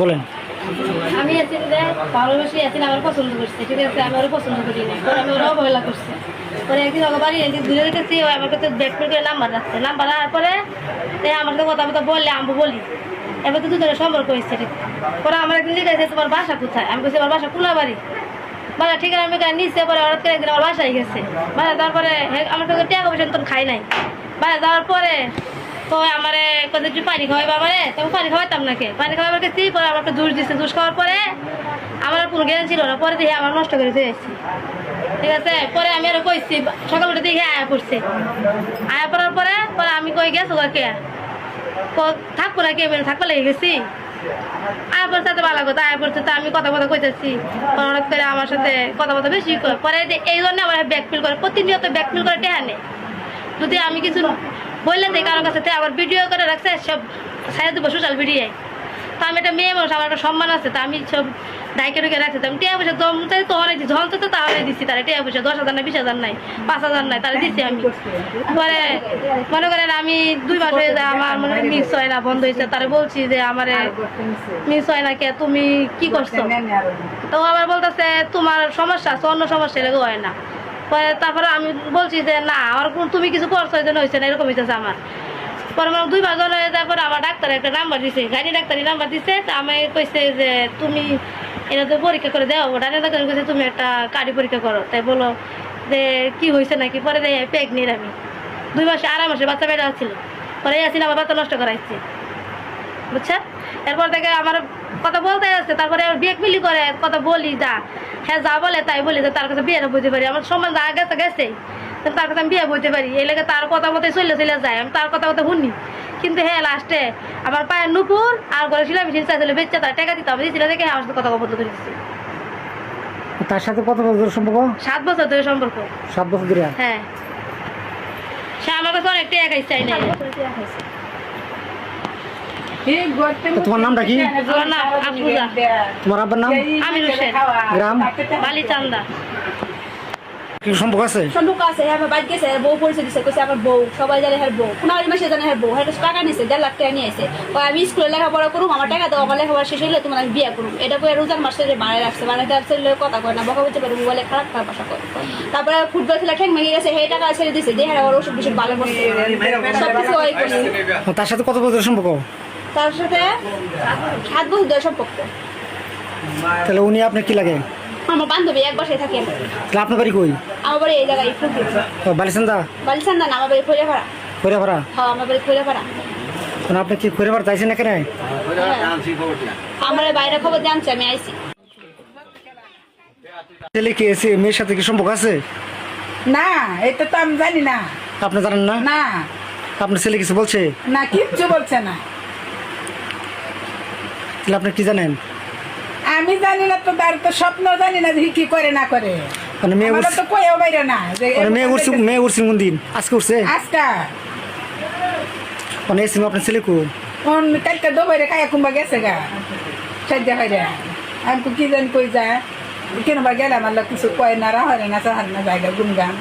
বলেন। আমি যে ভালোবাসি আছি আমার পছন্দ করছে, ঠিক আছে? আমি ওরা পছন্দ করি না। আমি ওরা অবহেলা করছে। পরে একদিন ওকে বাড়ি দূরে দেখেছি, ও আমার কাছে ব্যাক করে নাম্বার রাখছে। নাম্বার রাখার পরে আমার সাথে কথা কথা বললে আমি বলি। এবার তো দুজনের সম্পর্ক হয়েছে, ঠিক। পরে আমার একদিন লিখেছে তোমার বাসা কোথায়? আমি বলছি আমার বাসা কুলাবাড়ি বাবা ঠিক আছে আমি নিচে পরে হঠাৎ করে একদিন আমার বাসায় গেছে। বাসা তারপরে আমার কাছে টাকা পয়সা তো খাই নাই। বাসা যাওয়ার পরে তো আমারে কত একটু পানি খাওয়াই বাবারে? তো আমি পানি খাওয়াইতাম নাকি? পানি খাওয়াবার গেছি পরে আমার একটা জুস দিচ্ছে জুস খাওয়ার পরে আমার কোনো জ্ঞান ছিল না। পরে দেখি আমার নষ্ট করে দিয়ে এসেছি ঠিক আছে? পরে আমি আরও কইছি, সকাল উঠে দেখি আয়া পড়ছে। আয়া পড়ার পরে পরে আমি কই, গেছো কে? থাকব নাকি আমি থাকব লেগে গেছি। আয়া পড়ছে তো ভালো কথা, আয়া পড়ছে তো আমি কথা কথা কইতেছি। হঠাৎ করে আমার সাথে কথা কথা বেশি কয়। পরে এই জন্য আমার ব্যাক ফিল করে, প্রতিনিয়ত ব্যাক ফিল করে টেহা যদি আমি কিছু বললেন যে কারোর কাছে আবার ভিডিও করে রাখছে, সব সাইড দেবো সোশ্যাল মিডিয়ায়। তো আমি একটা মেয়ে মানুষ, আমার একটা সম্মান আছে, তো আমি সব ডাইকে ঢুকে রাখছি আমি টিয়া পয়সা জমতে তো দিচ্ছি ঝলতে তো তাহলে দিচ্ছি তারা টিয়া পয়সা দশ হাজার নাই বিশ হাজার নাই, পাঁচ হাজার নাই, তাহলে দিচ্ছি আমি। পরে মনে করেন আমি দুই মাস হয়ে যায়, আমার মনে মিক্স হয় না, বন্ধ হয়েছে, তারা বলছি যে আমার মিক্স হয় না কে, তুমি কি করছ? তো আবার বলতেছে, তোমার সমস্যা আছে, অন্য সমস্যা লেগে হয় না। পরে তারপরে আমি বলছি যে, না, আমার তুমি কিছু করছ, এই জন্য হয়েছে না, এরকম হইতেছে আমার। পরে আমার দুই মাস হয়ে যাওয়ার পরে আমার ডাক্তার একটা নাম্বার দিছে, গাড়ি ডাক্তারি নাম্বার দিছে, তা আমি কইছে যে, তুমি এটা তো পরীক্ষা করে দেওয়া ডাক্তার ডাক্তার কইছে, তুমি একটা কার্ডি পরীক্ষা করো। তাই বলো যে, কি হয়েছে নাকি? পরে যে প্রেগনেন্ট আমি। দুই মাসে, আড়াই মাসে বাচ্চা বেড়া ছিল পরে আসি আমার বাচ্চা নষ্ট করাইছে। বুঝছেন? এরপর থেকে আমার কথা বলতে আসছে তারপরে আবার বিয়ে মিলি করে কথা বলি যা। হ্যাঁ যা বলে তাই বলি যে তার কাছে বিয়েটা বুঝতে পারি। আমার সম্মান যা গেছে গেছে তার কাছে আমি বিয়ে বুঝতে পারি। এই লেগে তার কথা মতো চলে চলে যায় আমি তার কথা মতো শুনি। কিন্তু হ্যাঁ লাস্টে আমার পায়ের নুপুর আর ঘরে ছিল মেশিন চাইছিল বেচছে তার টাকা দিতে হবে। দিয়েছিল দেখে আমার সাথে কথা বন্ধ করে দিচ্ছি তার সাথে কত বছর সম্পর্ক? সাত বছর ধরে সম্পর্ক। সাত বছর ধরে? হ্যাঁ। সে আমার কাছে অনেক টাকা চাই না। তোমার নামটা কি? তোমার আব্বার নাম? গ্রাম? বালিচান্দা। কি সম্পর্ক আছে? সম্পর্ক আছে হ্যাঁ আমার বাইক গেছে বউ পরিচয় দিছে কইছে আমার বউ সবাই জানে হ্যাঁ বউ। কুনারি মাসে জানে হ্যাঁ বউ হ্যাঁ টাকা নিছে দেড় লাখ টাকা নিয়ে আসে আমি স্কুলে লেখাপড়া করুম আমার টাকা দাও আমার লেখাপড়া শেষ হইলে তোমার আমি বিয়ে করুম। এটা রোজার মাসে রাখছে কথা কয় না বকা বুঝতে পারে মোবাইলে খারাপ খারাপ ভাষা করে তারপরে ফুটবল খেলা ঠেক মেগে গেছে সেই টাকা ছেড়ে দিছে দিয়ে হ্যাঁ ওর ওষুধ বিষুধ ভালো করছে সব কিছু ওই করছে তার সাথে কত বছর সম্পর্ক? তার সাথে সাত বছর ধরে সম্পর্ক। তাহলে উনি আপনার কি লাগে? আমার বান্ধবী এক বাসায় থাকে। তাহলে আপনার বাড়ি কই? আমার বাড়ি এই জায়গায় ও, বালিচান্দা না আমার বাড়ি খৈরা ভাড়া খৈরা ভাড়া হ্যাঁ আমার বাড়ি মানে আপনি কি না কেন আমার বাইরে খবর জানছে আমি আইছি। ছেলে কি এসে মেয়ের সাথে কি সম্পর্ক আছে? না এটা তো আমি জানি না। আপনি জানেন না? না। আপনার ছেলে কিছু বলছে? না কিচ্ছু বলছে না। তাহলে আপনি কি জানেন? আমি জানি না তো তার তো স্বপ্ন জানি না যে কি করে না করে। মানে মেয়ে উঠছে তো কয়েও বাইরে না মানে মেয়ে উঠছে মেয়ে উঠছে কোন দিন? আজকে উঠছে আজকা। মানে এসে আপনার ছেলে কো? কোন কালকে দোবাইরে খাইয়া কুম্বা গেছে গা। সাজ্জা হইরে। আমি কি জানি কই যায়। কেন বা গেলাম আল্লাহ কিছু কয় না রা হয় না সাহার না জায়গা গুনগান